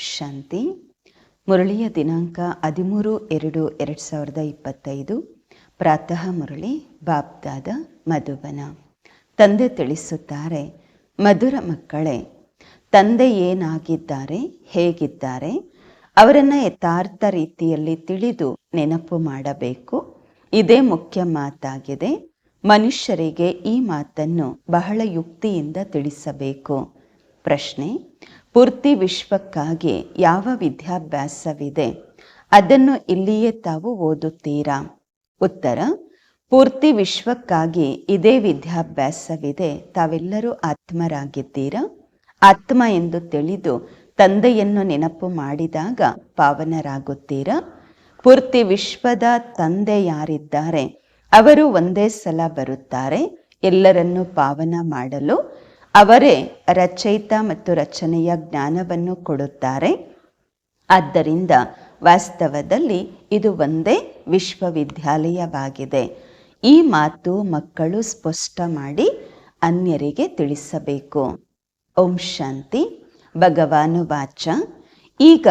ಶಾಂತಿ. ಮುರಳಿಯ ದಿನಾಂಕ ಹದಿಮೂರು ಎರಡು ಎರಡು ಸಾವಿರದ ಇಪ್ಪತ್ತೈದು. ಪ್ರಾತಃ ಮುರಳಿ ಬಾಬ್ದಾದ ಮಧುಬನ. ತಂದೆ ತಿಳಿಸುತ್ತಾರೆ, ಮಧುರ ಮಕ್ಕಳೇ, ತಂದೆ ಏನಾಗಿದ್ದಾರೆ, ಹೇಗಿದ್ದಾರೆ? ಅವರನ್ನು ಯಥಾರ್ಥ ರೀತಿಯಲ್ಲಿ ತಿಳಿದು ನೆನಪು ಮಾಡಬೇಕು. ಇದೇ ಮುಖ್ಯ ಮಾತಾಗಿದೆ. ಮನುಷ್ಯರಿಗೆ ಈ ಮಾತನ್ನು ಬಹಳ ಯುಕ್ತಿಯಿಂದ ತಿಳಿಸಬೇಕು. ಪ್ರಶ್ನೆ ಪೂರ್ತಿ ವಿಶ್ವಕ್ಕಾಗಿ ಯಾವ ವಿದ್ಯಾಭ್ಯಾಸವಿದೆ, ಅದನ್ನು ಇಲ್ಲಿಯೇ ತಾವು ಓದುತ್ತೀರಾ? ಉತ್ತರ, ಪೂರ್ತಿ ವಿಶ್ವಕ್ಕಾಗಿ ಇದೇ ವಿದ್ಯಾಭ್ಯಾಸವಿದೆ, ತಾವೆಲ್ಲರೂ ಆತ್ಮರಾಗಿದ್ದೀರಾ? ಆತ್ಮ ಎಂದು ತಿಳಿದು ತಂದೆಯನ್ನು ನೆನಪು ಮಾಡಿದಾಗ ಪಾವನರಾಗುತ್ತೀರಾ? ಪೂರ್ತಿ ವಿಶ್ವದ ತಂದೆ ಯಾರಿದ್ದಾರೆ? ಅವರು ಒಂದೇ ಸಲ ಬರುತ್ತಾರೆ, ಎಲ್ಲರನ್ನು ಪಾವನ ಮಾಡಲು? ಅವರೇ ರಚಯಿತ ಮತ್ತು ರಚನೆಯ ಜ್ಞಾನವನ್ನು ಕೊಡುತ್ತಾರೆ. ಆದ್ದರಿಂದ ವಾಸ್ತವದಲ್ಲಿ ಇದು ಒಂದೇ ವಿಶ್ವವಿದ್ಯಾಲಯವಾಗಿದೆ. ಈ ಮಾತು ಮಕ್ಕಳು ಸ್ಪಷ್ಟ ಮಾಡಿ ಅನ್ಯರಿಗೆ ತಿಳಿಸಬೇಕು. ಓಂ ಶಾಂತಿ, ಭಗವಾನು ವಾಚ. ಈಗ,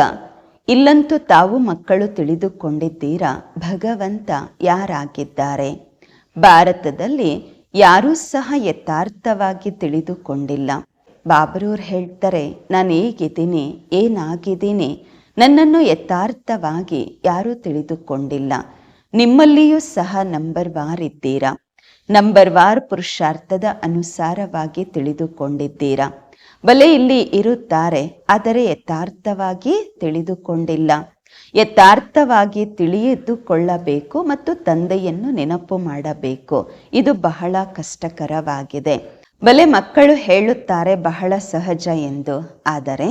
ಇಲ್ಲಂತೂ ತಾವು ಮಕ್ಕಳು ತಿಳಿದುಕೊಂಡಿದ್ದೀರಾ? ಭಗವಂತ ಯಾರಾಗಿದ್ದಾರೆ? ಭಾರತದಲ್ಲಿ ಯಾರೂ ಸಹ ಯಥಾರ್ಥವಾಗಿ ತಿಳಿದುಕೊಂಡಿಲ್ಲ. ಬಾಬರೂರ್ ಹೇಳ್ತಾರೆ, ನಾನು ಹೇಗಿದ್ದೀನಿ? ಏನಾಗಿದ್ದೀನಿ? ನನ್ನನ್ನು ಯಥಾರ್ಥವಾಗಿ ಯಾರೂ ತಿಳಿದುಕೊಂಡಿಲ್ಲ. ನಿಮ್ಮಲ್ಲಿಯೂ ಸಹ ನಂಬರ್ ವಾರ್ ಇದ್ದೀರಾ? ನಂಬರ್ ವಾರ್ ಪುರುಷಾರ್ಥದ ಅನುಸಾರವಾಗಿ ತಿಳಿದುಕೊಂಡಿದ್ದೀರಾ? ಬಲೆ ಇಲ್ಲಿ ಇರುತ್ತಾರೆ, ಆದರೆ ಯಥಾರ್ಥವಾಗಿ ತಿಳಿದುಕೊಂಡಿಲ್ಲ. ಯಥಾರ್ಥವಾಗಿ ತಿಳಿಯದುಕೊಳ್ಳಬೇಕು ಮತ್ತು ತಂದೆಯನ್ನು ನೆನಪು ಮಾಡಬೇಕು. ಇದು ಬಹಳ ಕಷ್ಟಕರವಾಗಿದೆ. ಬಲೆ ಮಕ್ಕಳು ಹೇಳುತ್ತಾರೆ, ಬಹಳ ಸಹಜ ಎಂದು. ಆದರೆ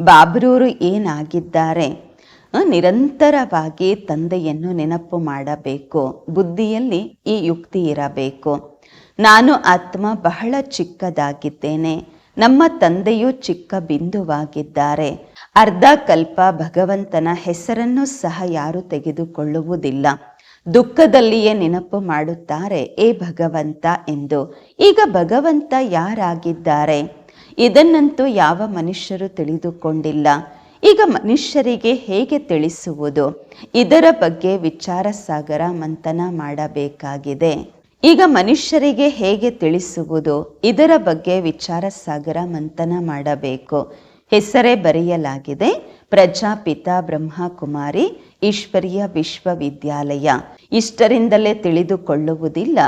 ಬಾಬ್ರೂರು ಏನಾಗಿದ್ದಾರೆ? ನಿರಂತರವಾಗಿ ತಂದೆಯನ್ನು ನೆನಪು ಮಾಡಬೇಕು. ಬುದ್ಧಿಯಲ್ಲಿ ಈ ಯುಕ್ತಿ ಇರಬೇಕು. ನಾನು ಆತ್ಮ ಬಹಳ ಚಿಕ್ಕದಾಗಿದ್ದೇನೆ. ನಮ್ಮ ತಂದೆಯು ಚಿಕ್ಕ ಬಿಂದುವಾಗಿದ್ದಾರೆ. ಅರ್ಧ ಕಲ್ಪ ಭಗವಂತನ ಹೆಸರನ್ನು ಸಹ ಯಾರು ತೆಗೆದುಕೊಳ್ಳುವುದಿಲ್ಲ. ದುಃಖದಲ್ಲಿಯೇ ನೆನಪು ಮಾಡುತ್ತಾರೆ, ಏ ಭಗವಂತ ಎಂದು. ಈಗ ಭಗವಂತ ಯಾರಾಗಿದ್ದಾರೆ? ಇದನ್ನಂತೂ ಯಾವ ಮನುಷ್ಯರು ತಿಳಿದುಕೊಂಡಿಲ್ಲ. ಈಗ ಮನುಷ್ಯರಿಗೆ ಹೇಗೆ ತಿಳಿಸುವುದು? ಇದರ ಬಗ್ಗೆ ವಿಚಾರ ಸಾಗರ ಮಂಥನ ಮಾಡಬೇಕಾಗಿದೆ. ಈಗ ಮನುಷ್ಯರಿಗೆ ಹೇಗೆ ತಿಳಿಸುವುದು? ಇದರ ಬಗ್ಗೆ ವಿಚಾರ ಸಾಗರ ಮಂಥನ ಮಾಡಬೇಕು. ಹೆಸರೇ ಬರೆಯಲಾಗಿದೆ. ಪ್ರಜಾಪಿತ ಬ್ರಹ್ಮಕುಮಾರಿ, ಈಶ್ವರೀಯ ವಿಶ್ವವಿದ್ಯಾಲಯ. ಇಷ್ಟರಿಂದಲೇ ತಿಳಿದುಕೊಳ್ಳುವುದಿಲ್ಲ.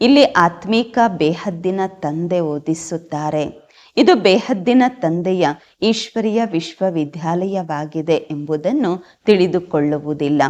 ಇಲ್ಲಿ ಆತ್ಮೀಕ ಬೇಹದ್ದಿನ ತಂದೆ ಓದಿಸುತ್ತಾರೆ. ಇದು ಬೇಹದ್ದಿನ ತಂದೆಯ ಈಶ್ವರಿಯ ವಿಶ್ವವಿದ್ಯಾಲಯವಾಗಿದೆ ಎಂಬುದನ್ನು ತಿಳಿದುಕೊಳ್ಳುವುದಿಲ್ಲ.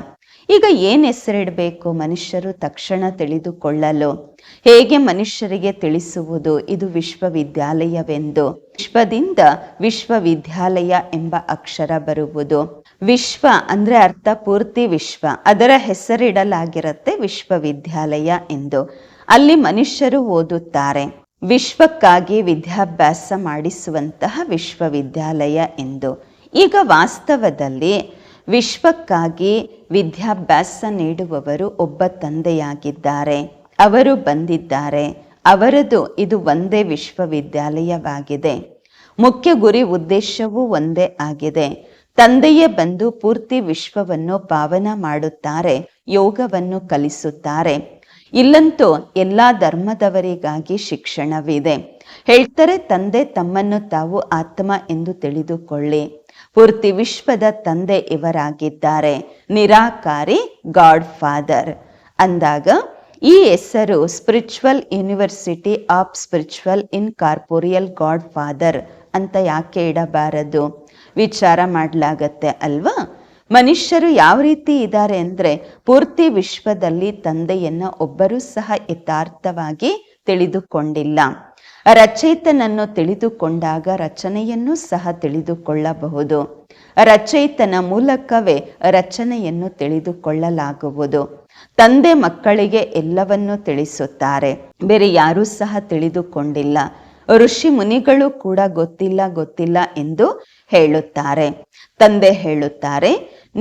ಈಗ ಏನ್ ಹೆಸರಿಡಬೇಕು ಮನುಷ್ಯರು ತಕ್ಷಣ ತಿಳಿದುಕೊಳ್ಳಲು? ಹೇಗೆ ಮನುಷ್ಯರಿಗೆ ತಿಳಿಸುವುದು? ಇದು ವಿಶ್ವವಿದ್ಯಾಲಯವೆಂದು. ವಿಶ್ವದಿಂದ ವಿಶ್ವವಿದ್ಯಾಲಯ ಎಂಬ ಅಕ್ಷರ ಬರುವುದು. ವಿಶ್ವ ಅಂದ್ರೆ ಅರ್ಥ ಪೂರ್ತಿ ವಿಶ್ವ. ಅದರ ಹೆಸರಿಡಲಾಗಿರುತ್ತೆ ವಿಶ್ವವಿದ್ಯಾಲಯ ಎಂದು. ಅಲ್ಲಿ ಮನುಷ್ಯರು ಓದುತ್ತಾರೆ. ವಿಶ್ವಕ್ಕಾಗಿ ವಿದ್ಯಾಭ್ಯಾಸ ಮಾಡಿಸುವಂತಹ ವಿಶ್ವವಿದ್ಯಾಲಯ ಎಂದು. ಈಗ ವಾಸ್ತವದಲ್ಲಿ ವಿಶ್ವಕ್ಕಾಗಿ ವಿದ್ಯಾಭ್ಯಾಸ ನೀಡುವವರು ಒಬ್ಬ ತಂದೆಯಾಗಿದ್ದಾರೆ. ಅವರು ಬಂದಿದ್ದಾರೆ. ಅವರದು ಇದು ಒಂದೇ ವಿಶ್ವವಿದ್ಯಾಲಯವಾಗಿದೆ. ಮುಖ್ಯ ಗುರಿ ಉದ್ದೇಶವೂ ಒಂದೇ ಆಗಿದೆ. ತಂದೆಯೇ ಬಂದು ಪೂರ್ತಿ ವಿಶ್ವವನ್ನು ಪಾವನ ಮಾಡುತ್ತಾರೆ, ಯೋಗವನ್ನು ಕಲಿಸುತ್ತಾರೆ. ಇಲ್ಲಂತೂ ಎಲ್ಲ ಧರ್ಮದವರಿಗಾಗಿ ಶಿಕ್ಷಣವಿದೆ. ಹೇಳ್ತಾರೆ, ತಂದೆ ತಮ್ಮನ್ನು ತಾವು ಆತ್ಮ ಎಂದು ತಿಳಿದುಕೊಳ್ಳಿ. ಪೂರ್ತಿ ವಿಶ್ವದ ತಂದೆ ಇವರಾಗಿದ್ದಾರೆ. ನಿರಾಕಾರಿ ಗಾಡ್ ಫಾದರ್ ಅಂದಾಗ ಈ ಹೆಸರು spiritual university of spiritual incorporeal God father ಅಂತ ಯಾಕೆ ಇಡಬಾರದು? ವಿಚಾರ ಮಾಡಲಾಗತ್ತೆ ಅಲ್ವಾ? ಮನುಷ್ಯರು ಯಾವ ರೀತಿ ಇದ್ದಾರೆ ಅಂದರೆ ಪೂರ್ತಿ ವಿಶ್ವದಲ್ಲಿ ತಂದೆಯನ್ನು ಒಬ್ಬರೂ ಸಹ ಯಥಾರ್ಥವಾಗಿ ತಿಳಿದುಕೊಂಡಿಲ್ಲ. ರಚಯಿತನನ್ನು ತಿಳಿದುಕೊಂಡಾಗ ರಚನೆಯನ್ನು ಸಹ ತಿಳಿದುಕೊಳ್ಳಬಹುದು. ರಚಯಿತನ ಮೂಲಕವೇ ರಚನೆಯನ್ನು ತಿಳಿದುಕೊಳ್ಳಲಾಗುವುದು. ತಂದೆ ಮಕ್ಕಳಿಗೆ ಎಲ್ಲವನ್ನೂ ತಿಳಿಸುತ್ತಾರೆ. ಬೇರೆ ಯಾರೂ ಸಹ ತಿಳಿದುಕೊಂಡಿಲ್ಲ. ಋಷಿ ಮುನಿಗಳು ಕೂಡ ಗೊತ್ತಿಲ್ಲ ಗೊತ್ತಿಲ್ಲ ಎಂದು ಹೇಳುತ್ತಾರೆ. ತಂದೆ ಹೇಳುತ್ತಾರೆ,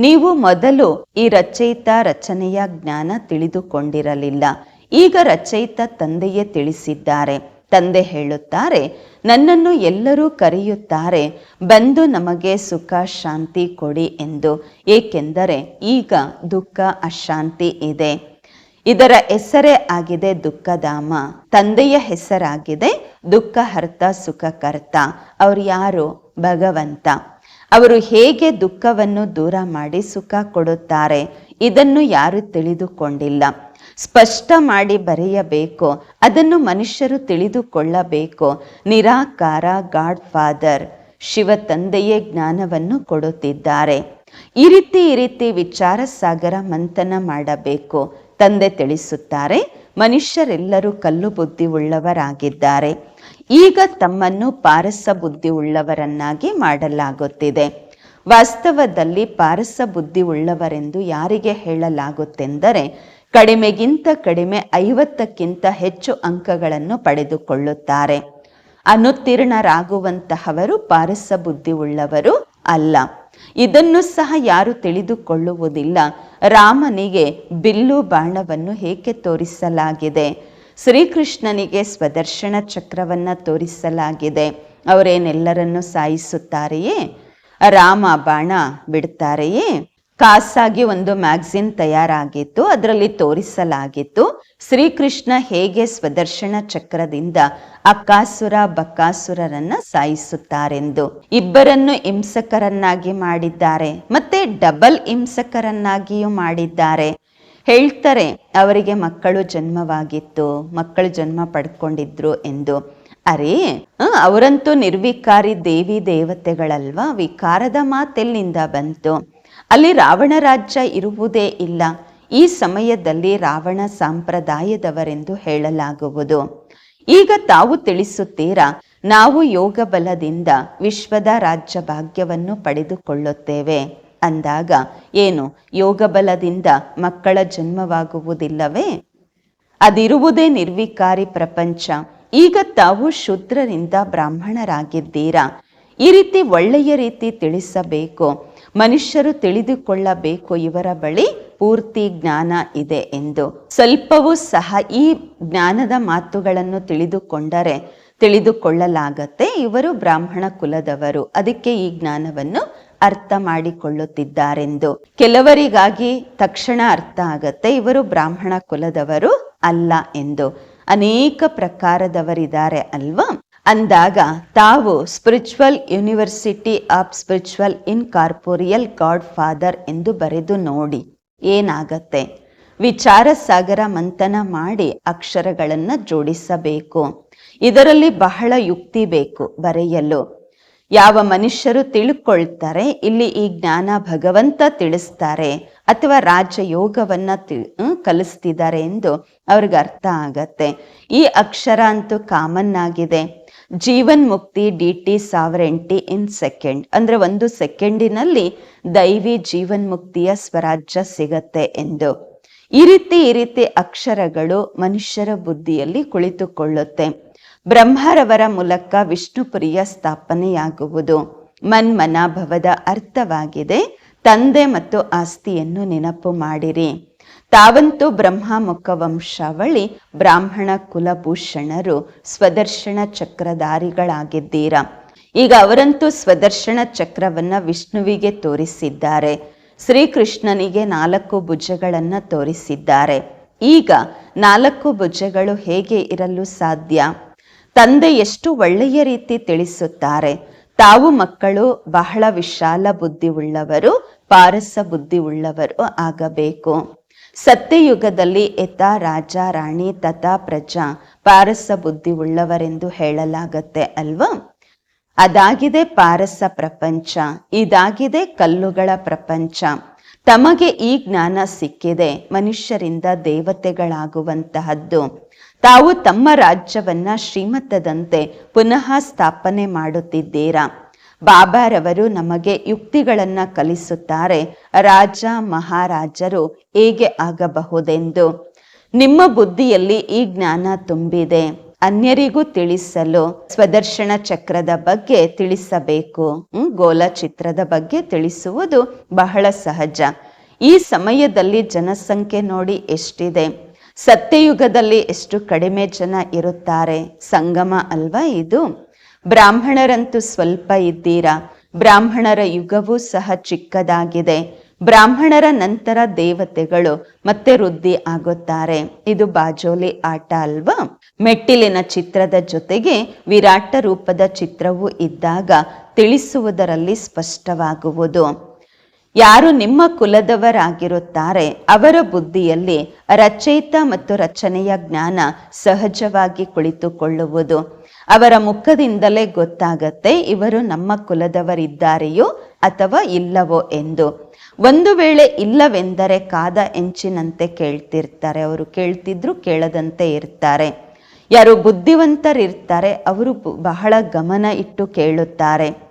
ನೀವು ಮೊದಲು ಈ ರಚಯಿತ ರಚನೆಯ ಜ್ಞಾನ ತಿಳಿದುಕೊಂಡಿರಲಿಲ್ಲ. ಈಗ ರಚಯಿತ ತಂದೆಯೇ ತಿಳಿಸಿದ್ದಾರೆ. ತಂದೆ ಹೇಳುತ್ತಾರೆ, ನನ್ನನ್ನು ಎಲ್ಲರೂ ಕರೆಯುತ್ತಾರೆ, ಬಂದು ನಮಗೆ ಸುಖ, ಶಾಂತಿ ಕೊಡಿ ಎಂದು. ಏಕೆಂದರೆ ಈಗ ದುಃಖ, ಅಶಾಂತಿ ಇದೆ. ಇದರ ಹೆಸರೇ ಆಗಿದೆ ದುಃಖಧಾಮ. ತಂದೆಯ ಹೆಸರಾಗಿದೆ ದುಃಖಹರ್ತ ಸುಖಕರ್ತ. ಅವರು ಯಾರು? ಭಗವಂತ. ಅವರು ಹೇಗೆ ದುಃಖವನ್ನು ದೂರ ಮಾಡಿ ಸುಖ ಕೊಡುತ್ತಾರೆ? ಇದನ್ನು ಯಾರು ತಿಳಿದುಕೊಂಡಿಲ್ಲ. ಸ್ಪಷ್ಟ ಮಾಡಿ ಬರೆಯಬೇಕು. ಅದನ್ನು ಮನುಷ್ಯರು ತಿಳಿದುಕೊಳ್ಳಬೇಕು. ನಿರಾಕಾರ ಗಾಡ್ ಫಾದರ್ ಶಿವ ತಂದೆಯೇ ಜ್ಞಾನವನ್ನು ಕೊಡುತ್ತಿದ್ದಾರೆ. ಈ ರೀತಿ ಈ ರೀತಿ ವಿಚಾರ ಸಾಗರ ಮಂಥನ ಮಾಡಬೇಕು. ತಂದೆ ತಿಳಿಸುತ್ತಾರೆ, ಮನುಷ್ಯರೆಲ್ಲರೂ ಕಲ್ಲು ಬುದ್ಧಿ ಉಳ್ಳವರಾಗಿದ್ದಾರೆ. ಈಗ ತಮ್ಮನ್ನು ಪಾರಸ ಬುದ್ಧಿ ಉಳ್ಳವರನ್ನಾಗಿ ಮಾಡಲಾಗುತ್ತಿದೆ. ವಾಸ್ತವದಲ್ಲಿ ಪಾರಸ ಬುದ್ಧಿ ಉಳ್ಳವರೆಂದು ಯಾರಿಗೆ ಹೇಳಲಾಗುತ್ತೆಂದರೆ ಕಡಿಮೆಗಿಂತ ಕಡಿಮೆ ಐವತ್ತಕ್ಕಿಂತ ಹೆಚ್ಚು ಅಂಕಗಳನ್ನು ಪಡೆದುಕೊಳ್ಳುತ್ತಾರೆ. ಅನುತ್ತೀರ್ಣರಾಗುವಂತಹವರು ಪಾರಸ ಬುದ್ಧಿ ಉಳ್ಳವರು ಅಲ್ಲ. ಇದನ್ನು ಸಹ ಯಾರು ತಿಳಿದುಕೊಳ್ಳುವುದಿಲ್ಲ. ರಾಮನಿಗೆ ಬಿಲ್ಲು ಬಾಣವನ್ನು ಹೇಗೆ ತೋರಿಸಲಾಗಿದೆ? ಶ್ರೀಕೃಷ್ಣನಿಗೆ ಸ್ವದರ್ಶನ ಚಕ್ರವನ್ನು ತೋರಿಸಲಾಗಿದೆ. ಅವರೇನೆಲ್ಲರನ್ನು ಸಾಯಿಸುತ್ತಾರೆಯೇ? ರಾಮ ಬಾಣ ಬಿಡ್ತಾರೆಯೇ? ಖಾಸಾಗಿ ಒಂದು ಮ್ಯಾಗ್ಝಿನ್ ತಯಾರಾಗಿತ್ತು, ಅದರಲ್ಲಿ ತೋರಿಸಲಾಗಿತ್ತು. ಶ್ರೀಕೃಷ್ಣ ಹೇಗೆ ಸ್ವದರ್ಶನ ಚಕ್ರದಿಂದ ಅಕ್ಕಾಸುರ ಬಕ್ಕಾಸುರರನ್ನ ಸಾಯಿಸುತ್ತಾರೆಂದು. ಇಬ್ಬರನ್ನು ಹಿಂಸಕರನ್ನಾಗಿ ಮಾಡಿದ್ದಾರೆ, ಮತ್ತೆ ಡಬಲ್ ಹಿಂಸಕರನ್ನಾಗಿಯೂ ಮಾಡಿದ್ದಾರೆ. ಹೇಳ್ತಾರೆ, ಅವರಿಗೆ ಮಕ್ಕಳು ಜನ್ಮವಾಗಿತ್ತು, ಮಕ್ಕಳು ಜನ್ಮ ಪಡ್ಕೊಂಡಿದ್ರು ಎಂದು. ಅರೇ ಅವರಂತೂ ನಿರ್ವಿಕಾರಿ ದೇವಿ ದೇವತೆಗಳಲ್ವಾ? ವಿಕಾರದ ಮಾತೆಲ್ಲಿಂದ ಬಂತು. ಅಲ್ಲಿ ರಾವಣ ರಾಜ್ಯ ಇರುವುದೇ ಇಲ್ಲ. ಈ ಸಮಯದಲ್ಲಿ ರಾವಣ ಸಂಪ್ರದಾಯದವರೆಂದು ಹೇಳಲಾಗುವುದು. ಈಗ ತಾವು ತಿಳಿಸುತ್ತೀರಾ, ನಾವು ಯೋಗ ಬಲದಿಂದ ವಿಶ್ವದ ರಾಜ್ಯ ಭಾಗ್ಯವನ್ನು ಪಡೆದುಕೊಳ್ಳುತ್ತೇವೆ. ಅಂದಾಗ ಏನು, ಯೋಗ ಬಲದಿಂದ ಮಕ್ಕಳ ಜನ್ಮವಾಗುವುದಿಲ್ಲವೇ? ಅದಿರುವುದೇ ನಿರ್ವಿಕಾರಿ ಪ್ರಪಂಚ. ಈಗ ತಾವು ಶೂದ್ರರಿಂದ ಬ್ರಾಹ್ಮಣರಾಗಿದ್ದೀರಾ? ಈ ರೀತಿ ಒಳ್ಳೆಯ ರೀತಿ ತಿಳಿಸಬೇಕು. ಮನುಷ್ಯರು ತಿಳಿದುಕೊಳ್ಳಬೇಕು, ಇವರ ಬಳಿ ಪೂರ್ತಿ ಜ್ಞಾನ ಇದೆ ಎಂದು. ಸ್ವಲ್ಪವೂ ಸಹ ಈ ಜ್ಞಾನದ ಮಾತುಗಳನ್ನು ತಿಳಿದುಕೊಂಡರೆ, ತಿಳಿದುಕೊಳ್ಳಲಾಗತ್ತೆ. ಇವರು ಬ್ರಾಹ್ಮಣ ಕುಲದವರು. ಅದಕ್ಕೆ ಈ ಜ್ಞಾನವನ್ನು ಅರ್ಥ ಮಾಡಿಕೊಳ್ಳುತ್ತಿದ್ದಾರೆಂದು. ಕೆಲವರಿಗಾಗಿ ತಕ್ಷಣ ಅರ್ಥ ಆಗತ್ತೆ. ಇವರು ಬ್ರಾಹ್ಮಣ ಕುಲದವರು ಅಲ್ಲ ಎಂದು. ಅನೇಕ ಪ್ರಕಾರದವರಿದ್ದಾರೆ ಅಲ್ವಾ? ಅಂದಾಗ ತಾವು spiritual university of spiritual incorporeal God father ಎಂದು ಬರೆದು ನೋಡಿ ಏನಾಗತ್ತೆ? ವಿಚಾರ ಸಾಗರ ಮಂಥನ ಮಾಡಿ ಅಕ್ಷರಗಳನ್ನು ಜೋಡಿಸಬೇಕು. ಇದರಲ್ಲಿ ಬಹಳ ಯುಕ್ತಿ ಬೇಕು ಬರೆಯಲು. ಯಾವ ಮನುಷ್ಯರು ತಿಳ್ಕೊಳ್ತಾರೆ, ಇಲ್ಲಿ ಈ ಜ್ಞಾನ ಭಗವಂತ ತಿಳಿಸ್ತಾರೆ ಅಥವಾ ರಾಜಯೋಗವನ್ನ ತಿ ಕಲಿಸ್ತಿದ್ದಾರೆ ಎಂದು ಅವ್ರಿಗೆ ಅರ್ಥ ಆಗತ್ತೆ. ಈ ಅಕ್ಷರ ಅಂತೂ ಕಾಮನ್ ಆಗಿದೆ. ಜೀವನ್ ಮುಕ್ತಿ D T sovereignty in second. ಅಂದ್ರೆ ಒಂದು ಸೆಕೆಂಡಿನಲ್ಲಿ ದೈವಿ ಜೀವನ್ ಮುಕ್ತಿಯ ಸ್ವರಾಜ್ಯ ಸಿಗತ್ತೆ ಎಂದು. ಈ ರೀತಿ ಈ ರೀತಿ ಅಕ್ಷರಗಳು ಮನುಷ್ಯರ ಬುದ್ಧಿಯಲ್ಲಿ ಕುಳಿತುಕೊಳ್ಳುತ್ತೆ. ಬ್ರಹ್ಮರವರ ಮೂಲಕ ವಿಷ್ಣುಪುರಿಯ ಸ್ಥಾಪನೆಯಾಗುವುದು. ಮನ್ಮನಾಭವದ ಅರ್ಥವಾಗಿದೆ, ತಂದೆ ಮತ್ತು ಆಸ್ತಿಯನ್ನು ನೆನಪು ಮಾಡಿರಿ. ತಾವಂತೂ ಬ್ರಹ್ಮ ವಂಶಾವಳಿ ಬ್ರಾಹ್ಮಣ ಕುಲಭೂಷಣರು ಸ್ವದರ್ಶನ ಚಕ್ರಧಾರಿಗಳಾಗಿದ್ದೀರಾ. ಈಗ ಅವರಂತೂ ಸ್ವದರ್ಶನ ಚಕ್ರವನ್ನ ವಿಷ್ಣುವಿಗೆ ತೋರಿಸಿದ್ದಾರೆ. ಶ್ರೀಕೃಷ್ಣನಿಗೆ ನಾಲ್ಕು ಭುಜಗಳನ್ನ ತೋರಿಸಿದ್ದಾರೆ. ಈಗ ನಾಲ್ಕು ಭುಜಗಳು ಹೇಗೆ ಇರಲು ಸಾಧ್ಯ? ತಂದೆ ಎಷ್ಟು ಒಳ್ಳೆಯ ರೀತಿ ತಿಳಿಸುತ್ತಾರೆ. ತಾವು ಮಕ್ಕಳು ಬಹಳ ವಿಶಾಲ ಬುದ್ಧಿ ಉಳ್ಳವರು ಪಾರಸ ಬುದ್ಧಿ ಉಳ್ಳವರು ಆಗಬೇಕು. ಸತ್ಯಯುಗದಲ್ಲಿ ಎತ್ತ ರಾಜ, ರಾಣಿ ತಥಾ ಪ್ರಜಾ, ಪಾರಸ ಬುದ್ಧಿ ಉಳ್ಳವರೆಂದು ಹೇಳಲಾಗತ್ತೆ ಅಲ್ವಾ? ಅದಾಗಿದೆ ಪಾರಸ ಪ್ರಪಂಚ, ಇದಾಗಿದೆ ಕಲ್ಲುಗಳ ಪ್ರಪಂಚ. ತಮಗೆ ಈ ಜ್ಞಾನ ಸಿಕ್ಕಿದೆ, ಮನುಷ್ಯರಿಂದ ದೇವತೆಗಳಾಗುವಂತಹದ್ದು. ತಾವು ತಮ್ಮ ರಾಜ್ಯವನ್ನ ಶ್ರೀಮತದಂತೆ ಪುನಃ ಸ್ಥಾಪನೆ ಮಾಡುತ್ತಿದ್ದೀರಾ? ಬಾಬಾರವರು ನಮಗೆ ಯುಕ್ತಿಗಳನ್ನು ಕಲಿಸುತ್ತಾರೆ. ರಾಜ, ಮಹಾರಾಜರು ಹೇಗೆ ಆಗಬಹುದೆಂದು. ನಿಮ್ಮ ಬುದ್ಧಿಯಲ್ಲಿ ಈ ಜ್ಞಾನ ತುಂಬಿದೆ. ಅನ್ಯರಿಗೂ ತಿಳಿಸಲು ಸ್ವದರ್ಶನ ಚಕ್ರದ ಬಗ್ಗೆ ತಿಳಿಸಬೇಕು. ಗೋಲ ಚಿತ್ರದ ಬಗ್ಗೆ ತಿಳಿಸುವುದು ಬಹಳ ಸಹಜ. ಈ ಸಮಯದಲ್ಲಿ ಜನಸಂಖ್ಯೆ ನೋಡಿ ಎಷ್ಟಿದೆ? ಸತ್ಯಯುಗದಲ್ಲಿ ಎಷ್ಟು ಕಡಿಮೆ ಜನ ಇರುತ್ತಾರೆ? ಸಂಗಮ ಅಲ್ವಾ ಇದು? ಬ್ರಾಹ್ಮಣರಂತೂ ಸ್ವಲ್ಪ ಇದ್ದೀರಾ? ಬ್ರಾಹ್ಮಣರ ಯುಗವೂ ಸಹ ಚಿಕ್ಕದಾಗಿದೆ. ಬ್ರಾಹ್ಮಣರ ನಂತರ ದೇವತೆಗಳು ಮತ್ತೆ ವೃದ್ಧಿ ಆಗುತ್ತಾರೆ. ಇದು ಬಾಜೋಲಿ ಆಟ ಅಲ್ವಾ? ಮೆಟ್ಟಿಲಿನ ಚಿತ್ರದ ಜೊತೆಗೆ ವಿರಾಟ ರೂಪದ ಚಿತ್ರವೂ ಇದ್ದಾಗ ತಿಳಿಸುವುದರಲ್ಲಿ ಸ್ಪಷ್ಟವಾಗುವುದು. ಯಾರು ನಿಮ್ಮ ಕುಲದವರಾಗಿರುತ್ತಾರೆ, ಅವರ ಬುದ್ಧಿಯಲ್ಲಿ ರಚಯಿತ ಮತ್ತು ರಚನೆಯ ಜ್ಞಾನ ಸಹಜವಾಗಿ ಕುಳಿತುಕೊಳ್ಳುವುದು. ಅವರ ಮುಖದಿಂದಲೇ ಗೊತ್ತಾಗತ್ತೆ ಇವರು ನಮ್ಮ ಕುಲದವರಿದ್ದಾರೆಯೋ ಅಥವಾ ಇಲ್ಲವೋ ಎಂದು. ಒಂದು ವೇಳೆ ಇಲ್ಲವೆಂದರೆ ಕಾದ ಎಂಚಿನಂತೆ ಕೇಳ್ತಿರ್ತಾರೆ. ಅವರು ಕೇಳ್ತಿದ್ರು ಕೇಳದಂತೆ ಇರ್ತಾರೆ. ಯಾರು ಬುದ್ಧಿವಂತರಿರ್ತಾರೆ, ಅವರು ಬಹಳ ಗಮನ ಇಟ್ಟು ಕೇಳುತ್ತಾರೆ.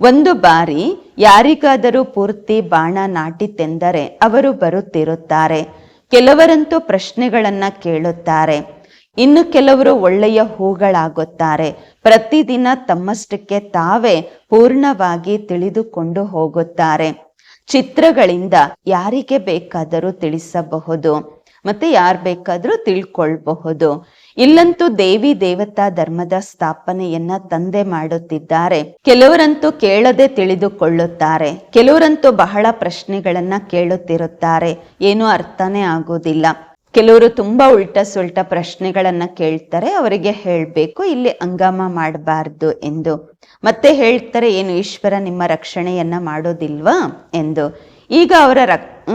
ಒಂದು ಬಾರಿ ಯಾರಿಗಾದರೂ ಪೂರ್ತಿ ಬಾಣ ನಾಟಿತೆಂದರೆ ಅವರು ಬರುತ್ತಿರುತ್ತಾರೆ. ಕೆಲವರಂತೂ ಪ್ರಶ್ನೆಗಳನ್ನು ಕೇಳುತ್ತಾರೆ. ಇನ್ನು ಕೆಲವರು ಒಳ್ಳೆಯ ಹೂಗಳಾಗುತ್ತಾರೆ. ಪ್ರತಿದಿನ ತಮ್ಮಷ್ಟಕ್ಕೆ ತಾವೇ ಪೂರ್ಣವಾಗಿ ತಿಳಿದುಕೊಂಡು ಹೋಗುತ್ತಾರೆ. ಚಿತ್ರಗಳಿಂದ ಯಾರಿಗೆ ಬೇಕಾದರೂ ತಿಳಿಸಬಹುದು. ಮತ್ತೆ ಯಾರು ಬೇಕಾದರೂ ತಿಳ್ಕೊಳ್ಬಹುದು. ಇಲ್ಲಂತೂ ದೇವಿ ದೇವತಾ ಧರ್ಮದ ಸ್ಥಾಪನೆಯನ್ನ ತಂದೆ ಮಾಡುತ್ತಿದ್ದಾರೆ. ಕೆಲವರಂತೂ ಕೇಳದೆ ತಿಳಿದುಕೊಳ್ಳುತ್ತಾರೆ. ಕೆಲವರಂತೂ ಬಹಳ ಪ್ರಶ್ನೆಗಳನ್ನ ಕೇಳುತ್ತಿರುತ್ತಾರೆ. ಏನೂ ಅರ್ಥನೇ ಆಗೋದಿಲ್ಲ ಕೆಲವರು ತುಂಬಾ ಉಲ್ಟ ಸುಲ್ಟ ಪ್ರಶ್ನೆಗಳನ್ನ ಕೇಳ್ತಾರೆ, ಅವರಿಗೆ ಹೇಳಬೇಕು, ಇಲ್ಲಿ ಹಂಗಾಮ ಮಾಡಬಾರ್ದು ಎಂದು. ಮತ್ತೆ ಹೇಳ್ತಾರೆ, ಏನು ಈಶ್ವರ ನಿಮ್ಮ ರಕ್ಷಣೆಯನ್ನ ಮಾಡೋದಿಲ್ವಾ ಎಂದು. ಈಗ ಅವರ ರಕ್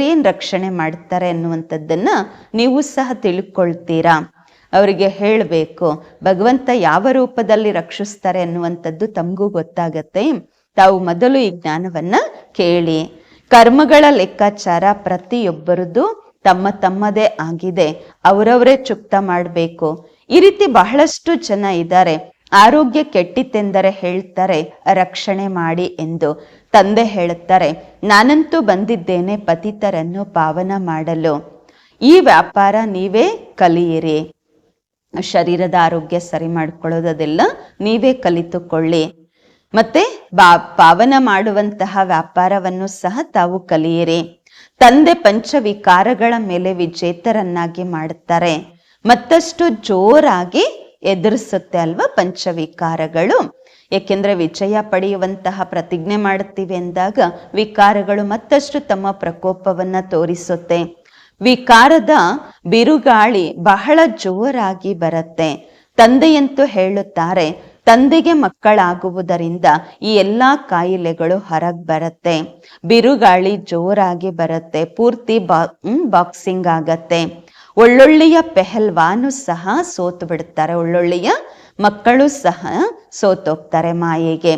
ಏನ್ ರಕ್ಷಣೆ ಮಾಡ್ತಾರೆ ಅನ್ನುವಂಥದ್ದನ್ನ ನೀವು ಸಹ ತಿಳ್ಕೊಳ್ತೀರಾ? ಅವರಿಗೆ ಹೇಳಬೇಕು, ಭಗವಂತ ಯಾವ ರೂಪದಲ್ಲಿ ರಕ್ಷಿಸ್ತಾರೆ ಅನ್ನುವಂಥದ್ದು ತಮಗೂ ಗೊತ್ತಾಗತ್ತೆ. ತಾವು ಮೊದಲು ಈ ಜ್ಞಾನವನ್ನ ಕೇಳಿ. ಕರ್ಮಗಳ ಲೆಕ್ಕಾಚಾರ ಪ್ರತಿಯೊಬ್ಬರದ್ದು ತಮ್ಮ ತಮ್ಮದೇ ಆಗಿದೆ, ಅವರವರೇ ಚುಕ್ತ ಮಾಡಬೇಕು. ಈ ರೀತಿ ಬಹಳಷ್ಟು ಜನ ಇದ್ದಾರೆ. ಆರೋಗ್ಯ ಕೆಟ್ಟಿತ್ತೆಂದರೆ ಹೇಳ್ತಾರೆ, ರಕ್ಷಣೆ ಮಾಡಿ ಎಂದು ತಂದೆ ಹೇಳುತ್ತಾರೆ. ನಾನಂತೂ ಬಂದಿದ್ದೇನೆ ಪತಿತರನ್ನು ಪಾವನ ಮಾಡಲು. ಈ ವ್ಯಾಪಾರ ನೀವೇ ಕಲಿಯಿರಿ. ಶರೀರದ ಆರೋಗ್ಯ ಸರಿ ಮಾಡ್ಕೊಳ್ಳೋದೆಲ್ಲ ನೀವೇ ಕಲಿತುಕೊಳ್ಳಿ. ಮತ್ತೆ ಬಾ, ಪಾವನ ಮಾಡುವಂತಹ ವ್ಯಾಪಾರವನ್ನು ಸಹ ತಾವು ಕಲಿಯಿರಿ. ತಂದೆ ಪಂಚವಿಕಾರಗಳ ಮೇಲೆ ವಿಜೇತರನ್ನಾಗಿ ಮಾಡುತ್ತಾರೆ. ಮತ್ತಷ್ಟು ಜೋರಾಗಿ ಎದುರಿಸುತ್ತೆ ಅಲ್ವಾ ಪಂಚವಿಕಾರಗಳು? ಏಕೆಂದ್ರೆ ವಿಜಯ ಪಡೆಯುವಂತಹ ಪ್ರತಿಜ್ಞೆ ಮಾಡುತ್ತೀವಿ ಎಂದಾಗ ವಿಕಾರಗಳು ಮತ್ತಷ್ಟು ತಮ್ಮ ಪ್ರಕೋಪವನ್ನ ತೋರಿಸುತ್ತೆ. ವಿಕಾರದ ಬಿರುಗಾಳಿ ಬಹಳ ಜೋರಾಗಿ ಬರುತ್ತೆ. ತಂದೆಯಂತೂ ಹೇಳುತ್ತಾರೆ ತಂದೆಗೆ ಮಕ್ಕಳಾಗುವುದರಿಂದ ಈ ಎಲ್ಲಾ ಕಾಯಿಲೆಗಳು ಹೊರಗೆ ಬರುತ್ತೆ. ಬಿರುಗಾಳಿ ಜೋರಾಗಿ ಬರುತ್ತೆ. ಪೂರ್ತಿ ಬಾಕ್ಸಿಂಗ್ ಆಗತ್ತೆ. ಒಳ್ಳೊಳ್ಳೆಯ ಪೆಹಲ್ವಾನು ಸಹ ಸೋತು ಬಿಡ್ತಾರೆ. ಒಳ್ಳೊಳ್ಳೆಯ ಮಕ್ಕಳು ಸಹ ಸೋತೋಗ್ತಾರೆ ಮಾಯೆಗೆ.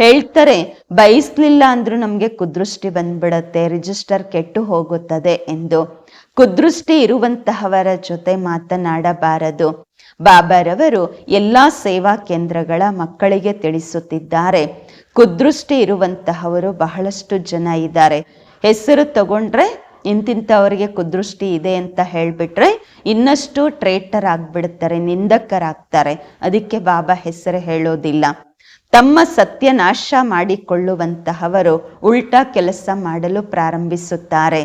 ಹೇಳ್ತಾರೆ ಬಯಸ್ಲಿಲ್ಲ ಅಂದ್ರೂ ನಮ್ಗೆ ಕುದೃಷ್ಟಿ ಬಂದ್ಬಿಡತ್ತೆ ರಿಜಿಸ್ಟರ್ ಕೆಟ್ಟು ಹೋಗುತ್ತದೆ ಎಂದು. ಕುದೃಷ್ಟಿ ಇರುವಂತಹವರ ಜೊತೆ ಮಾತನಾಡಬಾರದು. ಬಾಬಾರವರು ಎಲ್ಲ ಸೇವಾ ಕೇಂದ್ರಗಳ ಮಕ್ಕಳಿಗೆ ತಿಳಿಸುತ್ತಿದ್ದಾರೆ. ಕುದೃಷ್ಟಿ ಇರುವಂತಹವರು ಬಹಳಷ್ಟು ಜನ ಇದ್ದಾರೆ. ಹೆಸರು ತಗೊಂಡ್ರೆ ಇಂತಿಂಥವರಿಗೆ ಕುದೃಷ್ಟಿ ಇದೆ ಅಂತ ಹೇಳ್ಬಿಟ್ರೆ ಇನ್ನಷ್ಟು ಟ್ರೇಟರ್ ಆಗ್ಬಿಡ್ತಾರೆ, ನಿಂದಕರಾಗ್ತಾರೆ. ಅದಕ್ಕೆ ಬಾಬಾ ಹೆಸರು ಹೇಳೋದಿಲ್ಲ. ತಮ್ಮ ಸತ್ಯನಾಶ ಮಾಡಿಕೊಳ್ಳುವಂತಹವರು ಉಲ್ಟಾ ಕೆಲಸ ಮಾಡಲು ಪ್ರಾರಂಭಿಸುತ್ತಾರೆ.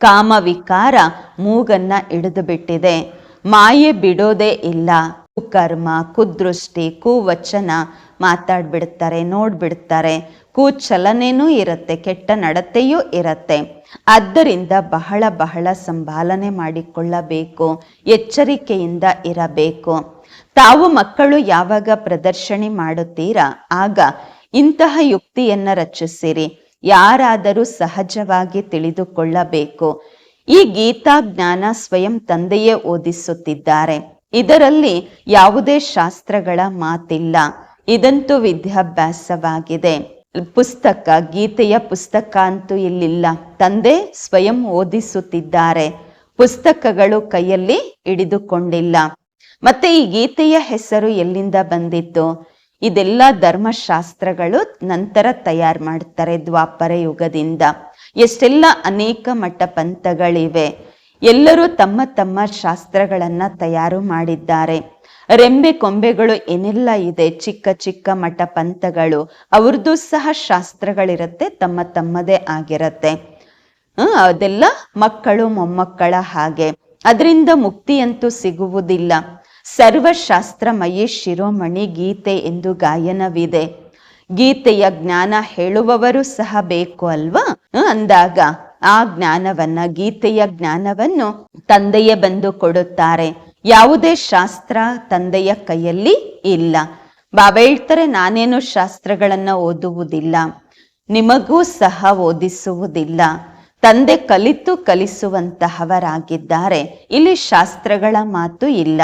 ಕಾಮವಿಕಾರ ಮೂಗನ್ನ ಹಿಡಿದು ಬಿಟ್ಟಿದೆ. ಮಾಯೆ ಬಿಡೋದೇ ಇಲ್ಲ. ಕುಕರ್ಮ ಕುದೃಷ್ಟಿ ಕುವಚನ ಮಾತಾಡ್ಬಿಡ್ತಾರೆ, ನೋಡ್ಬಿಡ್ತಾರೆ. ಕುಚಲನೆನೂ ಇರುತ್ತೆ, ಕೆಟ್ಟ ನಡತೆಯೂ ಇರುತ್ತೆ. ಆದ್ದರಿಂದ ಬಹಳ ಬಹಳ ಸಂಭಾಲನೆ ಮಾಡಿಕೊಳ್ಳಬೇಕು, ಎಚ್ಚರಿಕೆಯಿಂದ ಇರಬೇಕು. ತಾವು ಮಕ್ಕಳು ಯಾವಾಗ ಪ್ರದರ್ಶನೆ ಮಾಡುತ್ತೀರಾ? ಆಗ ಇಂತಹ ಯುಕ್ತಿಯನ್ನ ರಚಿಸಿರಿ. ಯಾರಾದರೂ ಸಹಜವಾಗಿ ತಿಳಿದುಕೊಳ್ಳಬೇಕು. ಈ ಗೀತಾ ಜ್ಞಾನ ಸ್ವಯಂ ತಂದೆಯೇ ಓದಿಸುತ್ತಿದ್ದಾರೆ. ಇದರಲ್ಲಿ ಯಾವುದೇ ಶಾಸ್ತ್ರಗಳ ಮಾತಿಲ್ಲ. ಇದಂತೂ ವಿದ್ಯಾಭ್ಯಾಸವಾಗಿದೆ. ಪುಸ್ತಕ, ಗೀತೆಯ ಪುಸ್ತಕ ಅಂತೂ ಇಲ್ಲಿಲ್ಲ. ತಂದೆ ಸ್ವಯಂ ಓದಿಸುತ್ತಿದ್ದಾರೆ. ಪುಸ್ತಕಗಳು ಕೈಯಲ್ಲಿ ಹಿಡಿದುಕೊಂಡಿಲ್ಲ. ಮತ್ತೆ ಈ ಗೀತೆಯ ಹೆಸರು ಎಲ್ಲಿಂದ ಬಂದಿತ್ತು? ಇದೆಲ್ಲ ಧರ್ಮಶಾಸ್ತ್ರಗಳು ನಂತರ ತಯಾರು ಮಾಡ್ತಾರೆ ದ್ವಾಪರ ಯುಗದಿಂದ. ಎಷ್ಟೆಲ್ಲ ಅನೇಕ ಮಠ ಪಂಥಗಳಿವೆ ಎಲ್ಲರೂ ತಮ್ಮ ತಮ್ಮ ಶಾಸ್ತ್ರಗಳನ್ನ ತಯಾರು ಮಾಡಿದ್ದಾರೆ. ರೆಂಬೆ ಕೊಂಬೆಗಳು ಏನೆಲ್ಲ ಇದೆ? ಚಿಕ್ಕ ಚಿಕ್ಕ ಮಠ ಪಂಥಗಳು ಅವ್ರದ್ದು ಸಹ ಶಾಸ್ತ್ರಗಳಿರುತ್ತೆ, ತಮ್ಮ ತಮ್ಮದೇ ಆಗಿರತ್ತೆ. ಅದೆಲ್ಲ ಮಕ್ಕಳು ಮೊಮ್ಮಕ್ಕಳ ಹಾಗೆ. ಅದರಿಂದ ಮುಕ್ತಿಯಂತೂ ಸಿಗುವುದಿಲ್ಲ. ಸರ್ವಶಾಸ್ತ್ರ ಶಿರೋಮಣಿ ಗೀತೆ ಎಂದು ಗಾಯನವಿದೆ. ಗೀತೆಯ ಜ್ಞಾನ ಹೇಳುವವರು ಸಹ ಬೇಕು ಅಲ್ವಾ? ಅಂದಾಗ ಆ ಜ್ಞಾನವನ್ನ, ಗೀತೆಯ ಜ್ಞಾನವನ್ನು ತಂದೆಯೇ ಬಂದು ಕೊಡುತ್ತಾರೆ. ಯಾವುದೇ ಶಾಸ್ತ್ರ ತಂದೆಯ ಕೈಯಲ್ಲಿ ಇಲ್ಲ. ಬಾಬಾ ಹೇಳ್ತಾರೆ ನಾನೇನು ಶಾಸ್ತ್ರಗಳನ್ನ ಓದುವುದಿಲ್ಲ. ನಿಮಗೂ ಸಹ ಓದಿಸುವುದಿಲ್ಲ. ತಂದೆ ಕಲಿತು ಕಲಿಸುವಂತಹವರಾಗಿದ್ದಾರೆ. ಇಲ್ಲಿ ಶಾಸ್ತ್ರಗಳ ಮಾತು ಇಲ್ಲ.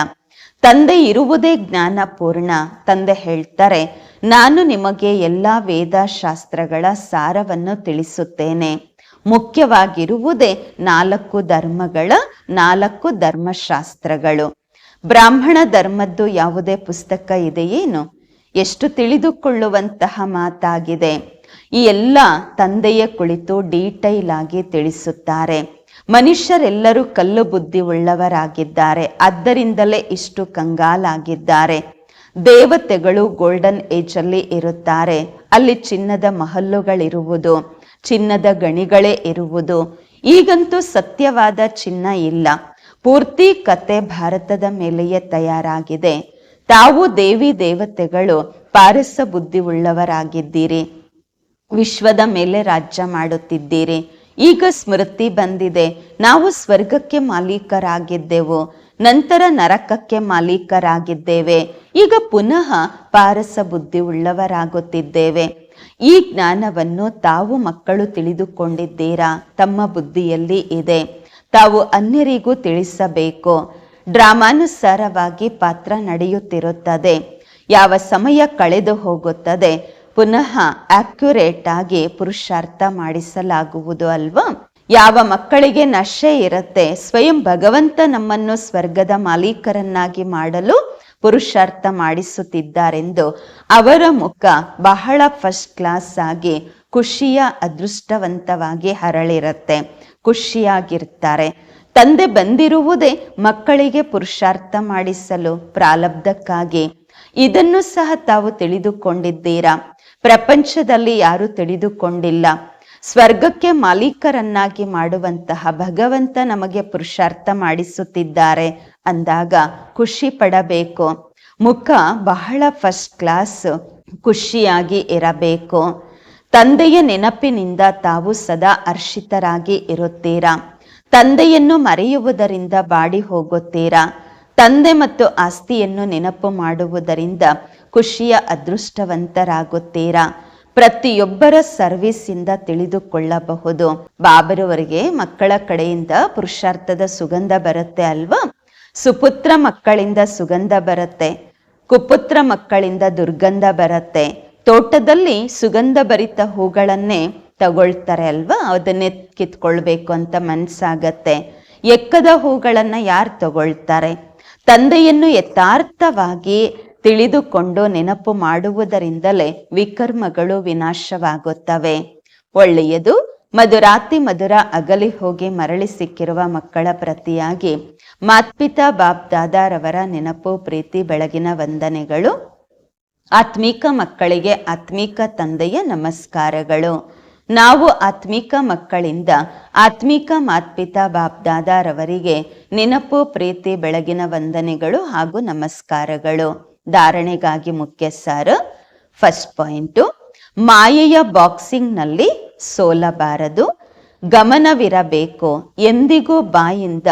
ತಂದೆ ಇರುವುದೇ ಜ್ಞಾನ ಪೂರ್ಣ. ತಂದೆ ಹೇಳ್ತಾರೆ, ನಾನು ನಿಮಗೆ ಎಲ್ಲ ವೇದ ಶಾಸ್ತ್ರಗಳ ಸಾರವನ್ನು ತಿಳಿಸುತ್ತೇನೆ. ಮುಖ್ಯವಾಗಿರುವುದೇ ನಾಲ್ಕು ಧರ್ಮಗಳ ನಾಲ್ಕು ಧರ್ಮಶಾಸ್ತ್ರಗಳು. ಬ್ರಾಹ್ಮಣ ಧರ್ಮದ್ದು ಯಾವುದೇ ಪುಸ್ತಕ ಇದೆಯೇನು? ಎಷ್ಟು ತಿಳಿದುಕೊಳ್ಳುವಂತಹ ಮಾತಾಗಿದೆ. ಈ ಎಲ್ಲ ತಂದೆಯ ಕುಳಿತು ಡೀಟೈಲ್ ಆಗಿ ತಿಳಿಸುತ್ತಾರೆ. ಮನುಷ್ಯರೆಲ್ಲರೂ ಕಲ್ಲು ಬುದ್ಧಿ ಉಳ್ಳವರಾಗಿದ್ದಾರೆ. ಆದ್ದರಿಂದಲೇ ಇಷ್ಟು ಕಂಗಾಲಾಗಿದ್ದಾರೆ. ದೇವತೆಗಳು ಗೋಲ್ಡನ್ ಏಜ್ ಅಲ್ಲಿ ಇರುತ್ತಾರೆ. ಅಲ್ಲಿ ಚಿನ್ನದ ಮಹಲ್ಲುಗಳಿರುವುದು, ಚಿನ್ನದ ಗಣಿಗಳೇ ಇರುವುದು. ಈಗಂತೂ ಸತ್ಯವಾದ ಚಿನ್ನ ಇಲ್ಲ. ಪೂರ್ತಿ ಕತೆ ಭಾರತದ ಮೇಲೆಯೇ ತಯಾರಾಗಿದೆ. ತಾವು ದೇವಿ ದೇವತೆಗಳು, ಪಾರಸ ಬುದ್ಧಿ ಉಳ್ಳವರಾಗಿದ್ದೀರಿ. ವಿಶ್ವದ ಮೇಲೆ ರಾಜ್ಯ ಮಾಡುತ್ತಿದ್ದೀರಿ. ಈಗ ಸ್ಮೃತಿ ಬಂದಿದೆ. ನಾವು ಸ್ವರ್ಗಕ್ಕೆ ಮಾಲೀಕರಾಗಿದ್ದೆವು. ನಂತರ ನರಕಕ್ಕೆ ಮಾಲೀಕರಾಗಿದ್ದೇವೆ. ಈಗ ಪುನಃ ಪಾರಸ ಬುದ್ಧಿ ಉಳ್ಳವರಾಗುತ್ತಿದ್ದೇವೆ. ಈ ಜ್ಞಾನವನ್ನು ತಾವು ಮಕ್ಕಳು ತಿಳಿದುಕೊಂಡಿದ್ದೀರಾ? ತಮ್ಮ ಬುದ್ಧಿಯಲ್ಲಿ ಇದೆ. ತಾವು ಅನ್ಯರಿಗೂ ತಿಳಿಸಬೇಕು. ಡ್ರಾಮಾನುಸಾರವಾಗಿ ಪಾತ್ರ ನಡೆಯುತ್ತಿರುತ್ತದೆ. ಯಾವ ಸಮಯ ಕಳೆದು ಹೋಗುತ್ತದೆ? ಪುನಃ ಅಕ್ಯುರೇಟ್ ಆಗಿ ಪುರುಷಾರ್ಥ ಮಾಡಿಸಲಾಗುವುದು ಅಲ್ವಾ? ಯಾವ ಮಕ್ಕಳಿಗೆ ನಶೆ ಇರುತ್ತೆ, ಸ್ವಯಂ ಭಗವಂತ ನಮ್ಮನ್ನು ಸ್ವರ್ಗದ ಮಾಲೀಕರನ್ನಾಗಿ ಮಾಡಲು ಪುರುಷಾರ್ಥ ಮಾಡಿಸುತ್ತಿದ್ದಾರೆಂದು ಅವರ ಮುಖ ಬಹಳ ಫಸ್ಟ್ ಕ್ಲಾಸ್ ಆಗಿ ಖುಷಿಯ ಅದೃಷ್ಟವಂತವಾಗಿ ಹರಳಿರುತ್ತೆ. ಖುಷಿಯಾಗಿರ್ತಾರೆ. ತಂದೆ ಬಂದಿರುವುದೇ ಮಕ್ಕಳಿಗೆ ಪುರುಷಾರ್ಥ ಮಾಡಿಸಲು ಪ್ರಾಲಬ್ಧಕ್ಕಾಗಿ. ಇದನ್ನು ಸಹ ತಾವು ತಿಳಿದುಕೊಂಡಿದ್ದೀರಾ? ಪ್ರಪಂಚದಲ್ಲಿ ಯಾರು ತಿಳಿದುಕೊಂಡಿಲ್ಲ. ಸ್ವರ್ಗಕ್ಕೆ ಮಾಲೀಕರನ್ನಾಗಿ ಮಾಡುವಂತಹ ಭಗವಂತ ನಮಗೆ ಪುರುಷಾರ್ಥ ಮಾಡಿಸುತ್ತಿದ್ದಾರೆ ಅಂದಾಗ ಖುಷಿ ಪಡಬೇಕು. ಮುಖ ಬಹಳ ಫಸ್ಟ್ ಕ್ಲಾಸ್ ಖುಷಿಯಾಗಿ ಇರಬೇಕು. ತಂದೆಯ ನೆನಪಿನಿಂದ ತಾವು ಸದಾ ಹರ್ಷಿತರಾಗಿ ಇರುತ್ತೀರಾ? ತಂದೆಯನ್ನು ಮರೆಯುವುದರಿಂದ ಬಾಡಿ ಹೋಗುತ್ತೀರಾ? ತಂದೆ ಮತ್ತು ಆಸ್ತಿಯನ್ನು ನೆನಪು ಮಾಡುವುದರಿಂದ ಖುಷಿಯ ಅದೃಷ್ಟವಂತರಾಗುತ್ತೀರಾ? ಪ್ರತಿಯೊಬ್ಬರ ಸರ್ವಿಸ್ ಇಂದ ತಿಳಿದುಕೊಳ್ಳಬಹುದು. ಬಾಬರವರಿಗೆ ಮಕ್ಕಳ ಕಡೆಯಿಂದ ಪುರುಷಾರ್ಥದ ಸುಗಂಧ ಬರುತ್ತೆ ಅಲ್ವಾ? ಸುಪುತ್ರ ಮಕ್ಕಳಿಂದ ಸುಗಂಧ ಬರುತ್ತೆ. ಕುಪುತ್ರ ಮಕ್ಕಳಿಂದ ದುರ್ಗಂಧ ಬರುತ್ತೆ. ತೋಟದಲ್ಲಿ ಸುಗಂಧ ಭರಿತ ಹೂಗಳನ್ನೇ ತಗೊಳ್ತಾರೆ ಅಲ್ವಾ? ಅದನ್ನೇ ಕಿತ್ಕೊಳ್ಬೇಕು ಅಂತ ಮನ್ಸಾಗತ್ತೆ. ಎಕ್ಕದ ಹೂಗಳನ್ನ ಯಾರು ತಗೊಳ್ತಾರೆ? ತಂದೆಯನ್ನು ಯಥಾರ್ಥವಾಗಿ ತಿಳಿದುಕೊಂಡು ನೆನಪು ಮಾಡುವುದರಿಂದಲೇ ವಿಕರ್ಮಗಳು ವಿನಾಶವಾಗುತ್ತವೆ. ಒಳ್ಳೆಯದು, ಮಧುರಾತಿ ಮಧುರ ಅಗಲಿ ಹೋಗಿ ಮರಳಿ ಸಿಕ್ಕಿರುವ ಮಕ್ಕಳ ಪ್ರತಿಯಾಗಿ ಮಾತ್ಪಿತಾ ಬಾಬ್ ದಾದಾರವರ ನೆನಪು, ಪ್ರೀತಿ, ಬೆಳಗಿನ ವಂದನೆಗಳು. ಆತ್ಮೀಕ ಮಕ್ಕಳಿಗೆ ಆತ್ಮೀಕ ತಂದೆಯ ನಮಸ್ಕಾರಗಳು. ನಾವು ಆತ್ಮೀಕ ಮಕ್ಕಳಿಂದ ಆತ್ಮೀಕ ಮಾತ್ಪಿತಾ ಬಾಬ್ ದಾದಾರವರಿಗೆ ನೆನಪು, ಪ್ರೀತಿ, ಬೆಳಗಿನ ವಂದನೆಗಳು ಹಾಗೂ ನಮಸ್ಕಾರಗಳು. ಧಾರಣೆಗಾಗಿ ಮುಖ್ಯ ಸಾರ ಫಸ್ಟ್ ಪಾಯಿಂಟು. ಮಾಯೆಯ ಬಾಕ್ಸಿಂಗ್ನಲ್ಲಿ ಸೋಲಬಾರದು. ಗಮನವಿರಬೇಕು. ಎಂದಿಗೂ ಬಾಯಿಂದ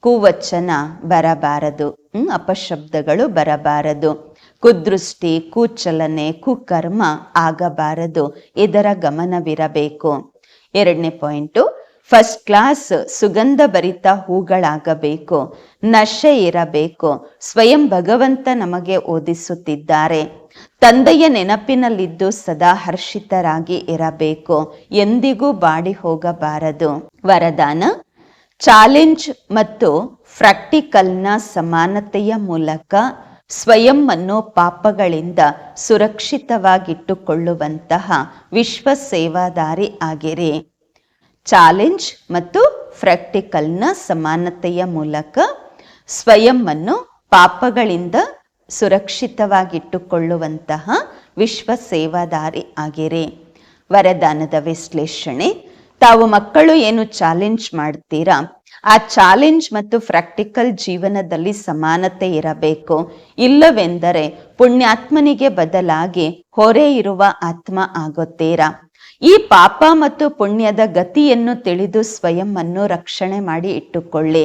ಕೂವಚ್ಚನ ಬರಬಾರದು. ಅಪಶಬ್ದಗಳು ಬರಬಾರದು. ಕುದೃಷ್ಟಿ, ಕೂಚಲನೆ, ಕುಕರ್ಮ ಆಗಬಾರದು. ಇದರ ಗಮನವಿರಬೇಕು. ಎರಡನೇ ಪಾಯಿಂಟು. ಫಸ್ಟ್ ಕ್ಲಾಸ್ ಸುಗಂಧ ಭರಿತ ಹೂಗಳಾಗಬೇಕು. ನಶೆ ಇರಬೇಕು. ಸ್ವಯಂ ಭಗವಂತ ನಮಗೆ ಓದಿಸುತ್ತಿದ್ದಾರೆ. ತಂದೆಯ ನೆನಪಿನಲ್ಲಿದ್ದು ಸದಾ ಹರ್ಷಿತರಾಗಿ ಇರಬೇಕು. ಎಂದಿಗೂ ಬಾಡಿ ಹೋಗಬಾರದು. ವರದಾನ, ಚಾಲೆಂಜ್ ಮತ್ತು ಪ್ರಾಕ್ಟಿಕಲ್ನ ಸಮಾನತೆಯ ಮೂಲಕ ಸ್ವಯಂ ಅನ್ನು ಪಾಪಗಳಿಂದ ಸುರಕ್ಷಿತವಾಗಿಟ್ಟುಕೊಳ್ಳುವಂತಹ ವಿಶ್ವ ಸೇವಾದಾರಿ ಆಗಿರಿ. ಚಾಲೆಂಜ್ ಮತ್ತು ಫ್ರ್ಯಾಕ್ಟಿಕಲ್ನ ಸಮಾನತೆಯ ಮೂಲಕ ಸ್ವಯಂ ಪಾಪಗಳಿಂದ ಸುರಕ್ಷಿತವಾಗಿಟ್ಟುಕೊಳ್ಳುವಂತಹ ವಿಶ್ವ ಸೇವಾದಾರಿ ಆಗಿರಿ. ವರದಾನದ ವಿಶ್ಲೇಷಣೆ, ತಾವು ಮಕ್ಕಳು ಏನು ಚಾಲೆಂಜ್ ಮಾಡ್ತೀರಾ? ಆ ಚಾಲೆಂಜ್ ಮತ್ತು ಪ್ರಾಕ್ಟಿಕಲ್ ಜೀವನದಲ್ಲಿ ಸಮಾನತೆ ಇರಬೇಕು. ಇಲ್ಲವೆಂದರೆ ಪುಣ್ಯಾತ್ಮನಿಗೆ ಬದಲಾಗಿ ಹೊರೆ ಇರುವ ಆತ್ಮ ಆಗುತ್ತೀರಾ? ಈ ಪಾಪ ಮತ್ತು ಪುಣ್ಯದ ಗತಿಯನ್ನು ತಿಳಿದು ಸ್ವಯಂ ರಕ್ಷಣೆ ಮಾಡಿ ಇಟ್ಟುಕೊಳ್ಳಿ.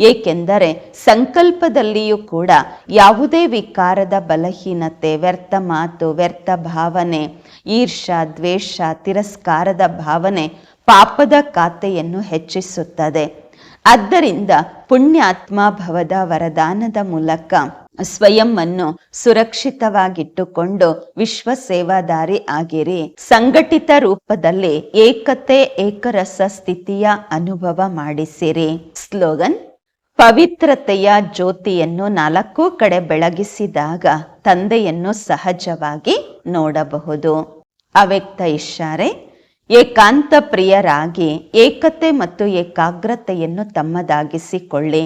ಏಕೆಂದರೆ ಸಂಕಲ್ಪದಲ್ಲಿಯೂ ಕೂಡ ಯಾವುದೇ ವಿಕಾರದ ಬಲಹೀನತೆ, ವ್ಯರ್ಥ ಮಾತು, ವ್ಯರ್ಥ ಭಾವನೆ ಈರ್ಷ ದ್ವೇಷ, ತಿರಸ್ಕಾರದ ಭಾವನೆ ಪಾಪದ ಖಾತೆಯನ್ನು ಹೆಚ್ಚಿಸುತ್ತದೆ. ಆದ್ದರಿಂದ ಪುಣ್ಯಾತ್ಮ ಭವದ ವರದಾನದ ಮೂಲಕ ಸ್ವಯಂ ಅನ್ನು ಸುರಕ್ಷಿತವಾಗಿಟ್ಟುಕೊಂಡು ವಿಶ್ವ ಸೇವಾದಾರಿ ಆಗಿರಿ. ಸಂಘಟಿತ ರೂಪದಲ್ಲಿ ಏಕತೆ ಏಕರಸ ಸ್ಥಿತಿಯ ಅನುಭವ ಮಾಡಿಸಿರಿ. ಸ್ಲೋಗನ್, ಪವಿತ್ರತೆಯ ಜ್ಯೋತಿಯನ್ನು ನಾಲ್ಕು ಕಡೆ ಬೆಳಗಿಸಿದಾಗ ತಂದೆಯನ್ನು ಸಹಜವಾಗಿ ನೋಡಬಹುದು. ಅವ್ಯಕ್ತ ಇಷಾರೆ ಏಕಾಂತ ಪ್ರಿಯರಾಗಿ ಏಕತೆ ಮತ್ತು ಏಕಾಗ್ರತೆಯನ್ನು ತಮ್ಮದಾಗಿಸಿಕೊಳ್ಳಿ.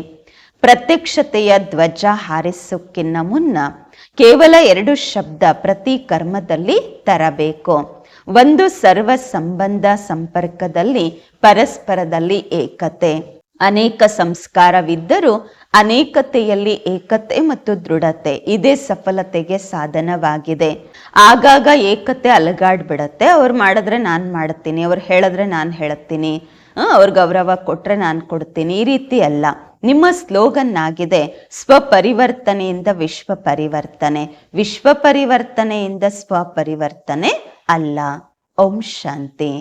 ಪ್ರತ್ಯಕ್ಷತೆಯ ಧ್ವಜ ಹಾರಿಸೋಕ್ಕಿನ್ನ ಮುನ್ನ ಕೇವಲ ಎರಡು ಶಬ್ದ ಪ್ರತಿ ಕರ್ಮದಲ್ಲಿ ತರಬೇಕು. ಒಂದು ಸರ್ವ ಸಂಬಂಧ ಸಂಪರ್ಕದಲ್ಲಿ ಪರಸ್ಪರದಲ್ಲಿ ಏಕತೆ. ಅನೇಕ ಸಂಸ್ಕಾರವಿದ್ದರೂ ಅನೇಕತೆಯಲ್ಲಿ ಏಕತೆ ಮತ್ತು ದೃಢತೆ ಇದೇ ಸಫಲತೆಗೆ ಸಾಧನವಾಗಿದೆ. ಆಗಾಗ ಏಕತೆ ಅಲಗಾಡ್ಬಿಡತ್ತೆ. ಅವ್ರು ಮಾಡಿದ್ರೆ ನಾನು ಮಾಡ್ತೀನಿ. ಅವ್ರು ಹೇಳಿದ್ರೆ ನಾನು ಹೇಳ್ತೀನಿ. ಅವ್ರ ಗೌರವ ಕೊಟ್ರೆ ನಾನು ಕೊಡ್ತೀನಿ. ಈ ರೀತಿ ಅಲ್ಲ. ನಿಮ್ಮ ಸ್ಲೋಗನ್ ಆಗಿದೆ ಸ್ವಪರಿವರ್ತನೆಯಿಂದ ವಿಶ್ವ ಪರಿವರ್ತನೆ ವಿಶ್ವ ಪರಿವರ್ತನೆಯಿಂದ ಸ್ವಪರಿವರ್ತನೆ ಅಲ್ಲ. ಓಂ ಶಾಂತಿ.